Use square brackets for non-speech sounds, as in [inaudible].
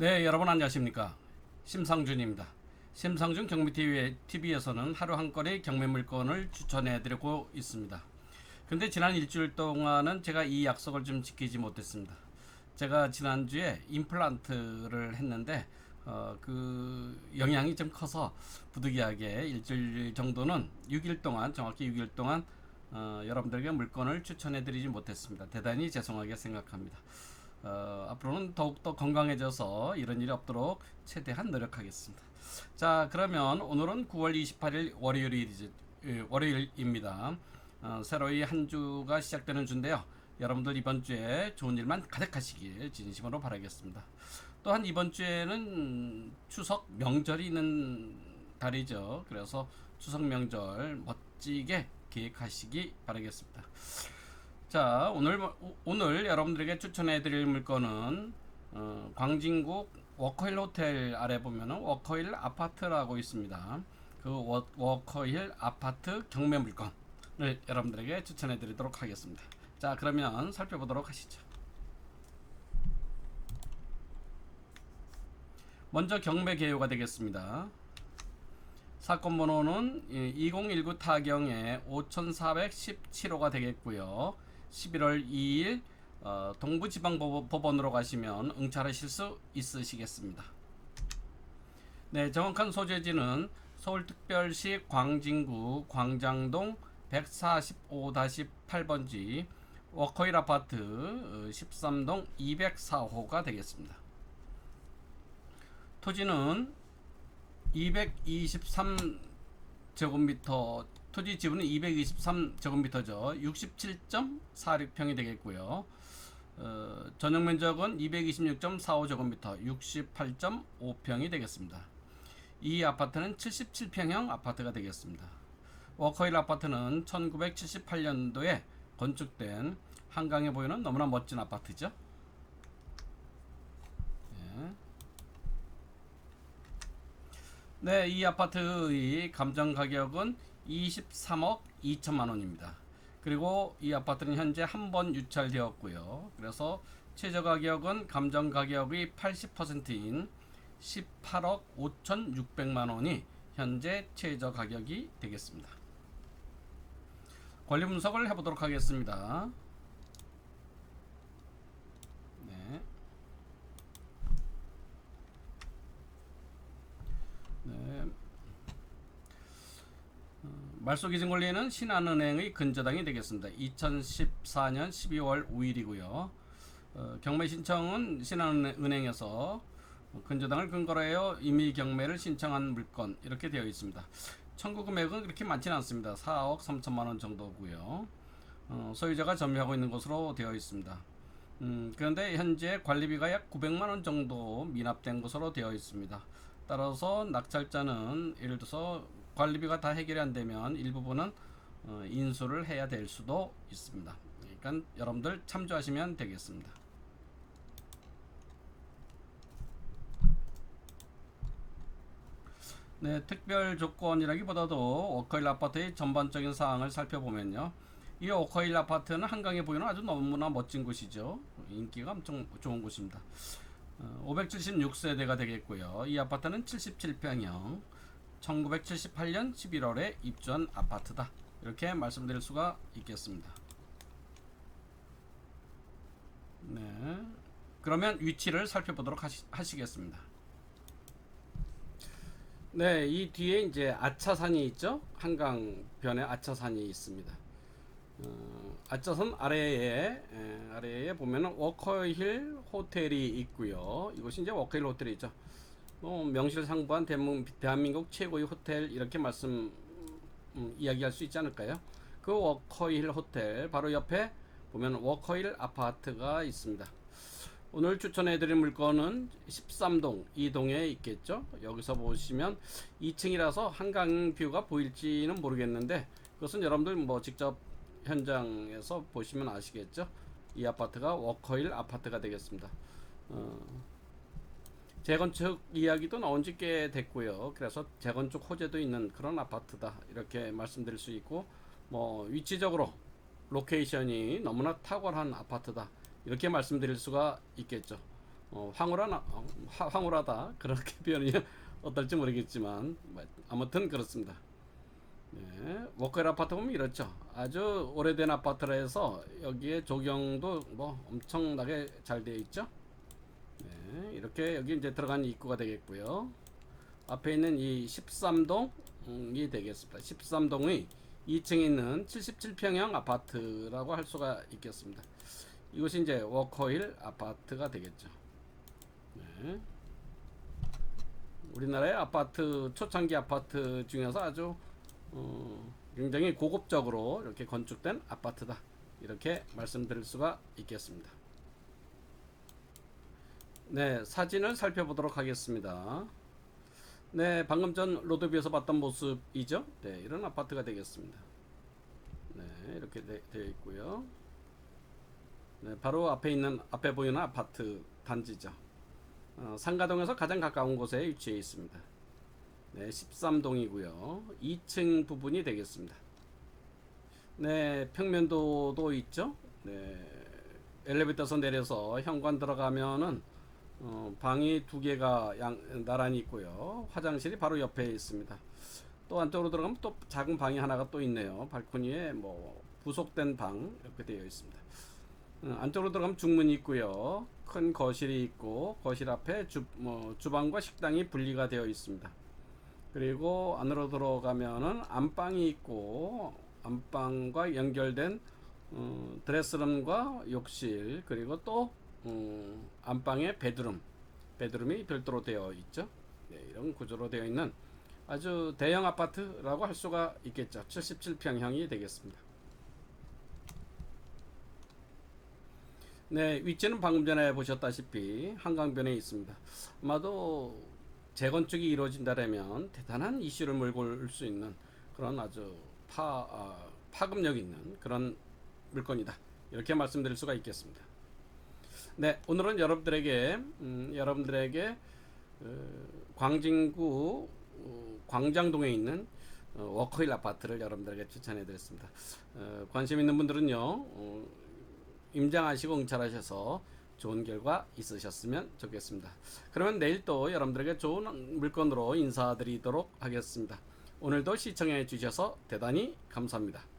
네, 여러분 안녕하십니까? 심상준입니다. 심상준 경미TV, TV에서는 하루 한 건의 경매 물건을 추천해 드리고 있습니다. 근데 지난 일주일 동안은 제가 이 약속을 좀 지키지 못했습니다. 제가 지난주에 임플란트를 했는데, 어, 그 영향이 좀 커서 부득이하게 일주일 정도는 6일 동안, 정확히 6일 동안 어, 여러분들에게 물건을 추천해 드리지 못했습니다. 대단히 죄송하게 생각합니다. 어, 앞으로는 더욱더 건강해져서 이런 일이 없도록 최대한 노력하겠습니다. 자, 그러면 오늘은 9월 28일 월요일이지, 예, 월요일입니다. 어, 새로이 한 주가 시작되는 주인데요. 여러분들 이번 주에 좋은 일만 가득하시길 진심으로 바라겠습니다. 또한 이번 주에는 추석 명절이 있는 달이죠. 그래서 추석 명절 멋지게 계획하시기 바라겠습니다. 자 오늘 뭐- 오늘 여러분들에게 추천해드릴 물건은 어, 광진구 워커힐 호텔 아래 보면은 워커힐 아파트라고 있습니다. 그 워, 워커힐 아파트 경매 물건을 여러분들에게 추천해드리도록 하겠습니다. 자 그러면 살펴보도록 하시죠. 먼저 경매 개요가 되겠습니다. 사건 번호는 2019 타경의 5417호가 되겠고요. 11월 2일 어, 동부지방법원으로 가시면 응찰하실 수 있으시겠습니다. 네, 정확한 소재지는 서울특별시 광진구 광장동 145-8번지 워커힐 아파트 어, 13동 204호가 되겠습니다. 토지는 223제곱미터 토지 지분은 223제곱미터죠. 67.46평이 되겠고요. 어, 전용 면적은 226.45제곱미터, 68.5평이 되겠습니다. 이 아파트는 77평형 아파트가 되겠습니다. 워커힐 아파트는 1978년도에 건축된 한강에 보이는 너무나 멋진 아파트죠. 예. 네, 이 아파트의 감정 가격은 23억 2천만 원입니다. 그리고 이 아파트는 현재 한 번 유찰되었고요. 그래서 최저 가격은 감정 가격의 80%인 18억 5,600만 원이 현재 최저 가격이 되겠습니다. 권리 분석을 해보도록 하겠습니다. 네. 네. 어, 말소 기준 권리는 신한은행의 근저당이 되겠습니다. 2014년 12월 5일이고요. 어, 경매 신청은 신한은행에서 근저당을 근거로 해요 임의 경매를 신청한 물건 이렇게 되어 있습니다. 청구 금액은 그렇게 많지는 않습니다. 4억 3천만 원 정도고요. 어, 소유자가 점유하고 있는 것으로 되어 있습니다. 음, 그런데 현재 관리비가 약 900만 원 정도 미납된 것으로 되어 있습니다. 따라서 낙찰자는 예를 들어서 관리비가 다 해결이 안 되면 일부분은 어, 인수를 해야 될 수도 있습니다. 그러니까 여러분들 참조하시면 되겠습니다. 네, 특별 조건이라기보다도 워커힐 아파트의 전반적인 사항을 살펴보면요. 이 워커힐 아파트는 한강에 보이는 아주 너무나 멋진 곳이죠. 인기가 엄청 좋은 곳입니다. 어, 576세대가 되겠고요. 이 아파트는 77평형 1978년 11월에 입주한 아파트다. 이렇게 말씀드릴 수가 있겠습니다. 네. 그러면 위치를 살펴보도록 하시, 하시겠습니다. 네, 이 뒤에 이제 아차산이 있죠. 한강변에 아차산이 있습니다. 어, 아차산 아래에 에, 아래에 보면은 워커힐 호텔이 있고요. 이곳이 이제 워커힐 호텔이죠. 뭐 명실상부한 대한민국 최고의 호텔 이렇게 말씀 음, 이야기할 수 있지 않을까요? 그 워커힐 호텔 바로 옆에 보면 워커힐 아파트가 있습니다. 오늘 추천해드릴 물건은 13동 2동에 있겠죠. 여기서 보시면 2층이라서 한강 뷰가 보일지는 모르겠는데 그것은 여러분들 뭐 직접 현장에서 보시면 아시겠죠. 이 아파트가 워커힐 아파트가 되겠습니다. 어, 재건축 이야기도 나온 지 꽤 됐고요. 그래서 재건축 호재도 있는 그런 아파트다. 이렇게 말씀드릴 수 있고, 뭐, 위치적으로 로케이션이 너무나 탁월한 아파트다. 이렇게 말씀드릴 수가 있겠죠. 어, 황홀하나 어, 화- 황홀하다 [laughs] 그렇게 표현이 어떨지 모르겠지만 뭐, 아무튼 그렇습니다. 네, 워커힐 아파트 보면 이렇죠. 아주 오래된 아파트라 해서 여기에 조경도 뭐 엄청나게 잘 되어 있죠. 네, 이렇게 여기 이제 들어간 입구가 되겠고요. 앞에 있는 이 13동이 되겠습니다. 13동의 2층에 있는 77평형 아파트라고 할 수가 있겠습니다. 이것이 이제 워커힐 아파트가 되겠죠. 네. 우리나라의 아파트 초창기 아파트 중에서 아주 어, 굉장히 고급적으로 이렇게 건축된 아파트다 이렇게 말씀드릴 수가 있겠습니다. 네 사진을 살펴보도록 하겠습니다. 네 방금 전 로드뷰에서 봤던 모습이죠. 네 이런 아파트가 되겠습니다. 네 이렇게 되, 되어 있고요. 네 바로 앞에 있는 앞에 보이는 아파트 단지죠. 어, 상가동에서 가장 가까운 곳에 위치해 있습니다. 네, 13동이고요. 2층 부분이 되겠습니다. 네, 평면도도 있죠. 네, 엘리베이터에서 내려서 현관 들어가면은 어, 방이 두 개가 양, 나란히 있고요. 화장실이 바로 옆에 있습니다. 또 안쪽으로 들어가면 또 작은 방이 하나가 또 있네요. 발코니에 뭐 부속된 방 이렇게 되어 있습니다. 어, 안쪽으로 들어가면 중문이 있고요. 큰 거실이 있고 거실 앞에 주, 뭐, 주방과 식당이 분리가 되어 있습니다. 그리고 안으로 들어가면은 안방이 있고 안방과 연결된 어, 드레스룸과 욕실 그리고 또 음, 안방에 베드룸 베드룸이 별도로 되어 있죠. 네, 이런 구조로 되어 있는 아주 대형 아파트라고 할 수가 있겠죠. 77평형이 되겠습니다. 네, 위치는 방금 전에 보셨다시피 한강변에 있습니다. 아마도 재건축이 이루어진다면 대단한 이슈를 몰고 올 수 있는 그런 아주 파, 아, 파급력 있는 그런 물건이다. 이렇게 말씀드릴 수가 있겠습니다. 네, 오늘은 여러분들에게 음, 여러분들에게 어, 광진구 어, 광장동에 있는 어, 워커힐 아파트를 여러분들에게 추천해 드렸습니다. 어, 관심 있는 분들은요. 어, 임장하시고 응찰하셔서 좋은 결과 있으셨으면 좋겠습니다. 그러면 내일 또 여러분들에게 좋은 물건으로 인사드리도록 하겠습니다. 오늘도 시청해 주셔서 대단히 감사합니다.